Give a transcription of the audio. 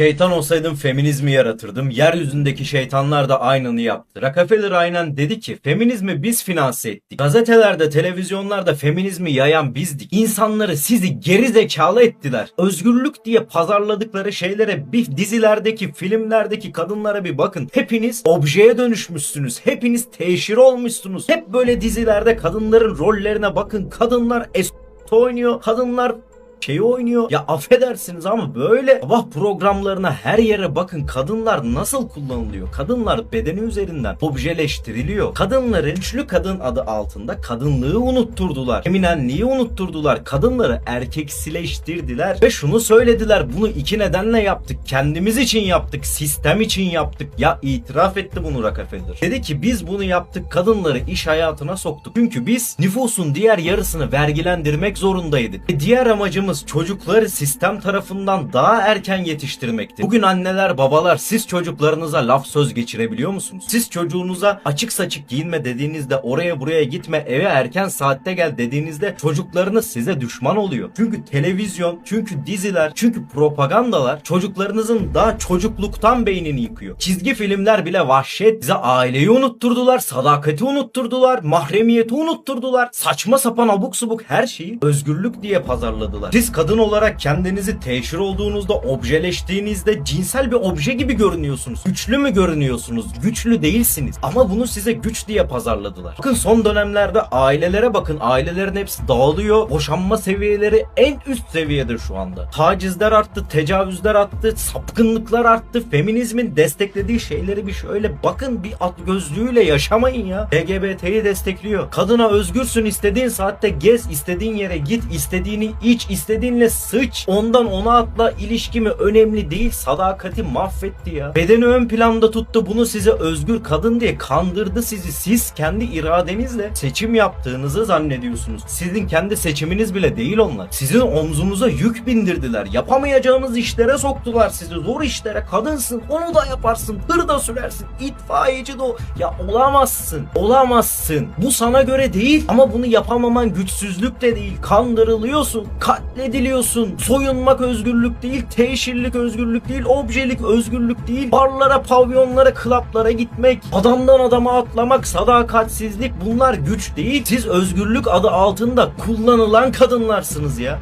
Şeytan olsaydım feminizmi yaratırdım. Yeryüzündeki şeytanlar da aynını yaptı. Rockefeller aynen dedi ki feminizmi biz finanse ettik. Gazetelerde, televizyonlarda feminizmi yayan bizdik. İnsanları sizi geri zekalı ettiler. Özgürlük diye pazarladıkları şeylere bir dizilerdeki, filmlerdeki kadınlara bir bakın. Hepiniz objeye dönüşmüşsünüz. Hepiniz teşhir olmuşsunuz. Hep böyle dizilerde kadınların rollerine bakın. Kadınlar es oynuyor. Kadınlar şeyi oynuyor. Ya affedersiniz ama böyle sabah programlarına her yere bakın kadınlar nasıl kullanılıyor. Kadınlar bedeni üzerinden objeleştiriliyor. Kadınları güçlü kadın adı altında kadınlığı unutturdular. Eminenliği unutturdular. Kadınları erkeksileştirdiler ve şunu söylediler. Bunu iki nedenle yaptık. Kendimiz için yaptık. Sistem için yaptık. Ya itiraf etti bunu Rockefeller. Dedi ki biz bunu yaptık. Kadınları iş hayatına soktuk. Çünkü biz nüfusun diğer yarısını vergilendirmek zorundaydık. Ve diğer amacımız çocukları sistem tarafından daha erken yetiştirmekti. Bugün anneler babalar siz çocuklarınıza laf söz geçirebiliyor musunuz? Siz çocuğunuza açık saçık giyinme dediğinizde oraya buraya gitme eve erken saatte gel dediğinizde çocuklarınız size düşman oluyor. Çünkü televizyon, çünkü diziler, çünkü propagandalar çocuklarınızın daha çocukluktan beynini yıkıyor. Çizgi filmler bile vahşet bize aileyi unutturdular, sadakati unutturdular, mahremiyeti unutturdular. Saçma sapan abuk subuk her şeyi özgürlük diye pazarladılar. Siz kadın olarak kendinizi teşhir olduğunuzda, objeleştiğinizde cinsel bir obje gibi görünüyorsunuz. Güçlü mü görünüyorsunuz? Güçlü değilsiniz. Ama bunu size güç diye pazarladılar. Bakın son dönemlerde ailelere bakın. Ailelerin hepsi dağılıyor. Boşanma seviyeleri en üst seviyede şu anda. Tacizler arttı, tecavüzler arttı, sapkınlıklar arttı. Feminizmin desteklediği şeyleri bir şöyle bakın bir at gözlüğüyle yaşamayın ya. LGBT'yi destekliyor. Kadına özgürsün istediğin saatte gez, istediğin yere git, istediğini iç, istediğinle sıç. Ondan ona atla ilişkimi önemli değil. Sadakati mahvetti ya. Bedeni ön planda tuttu. Bunu size özgür kadın diye kandırdı sizi. Siz kendi iradenizle seçim yaptığınızı zannediyorsunuz. Sizin kendi seçiminiz bile değil onlar. Sizin omzunuza yük bindirdiler. Yapamayacağınız işlere soktular sizi. Zor işlere kadınsın. Onu da yaparsın. Hır da sürersin. İtfaiyeci de o. Ya olamazsın. Olamazsın. Bu sana göre değil. Ama bunu yapamaman güçsüzlük de değil. Kandırılıyorsun. Katlediliyorsun. Soyunmak özgürlük değil. Teşhirlik özgürlük değil. Objelik özgürlük değil. Barlara, pavyonlara, klaplara gitmek. Adamdan adama atlamak. Sadakatsizlik bunlar güç değil. Siz özgürlük adı altında kullanılan kadınlarsınız ya.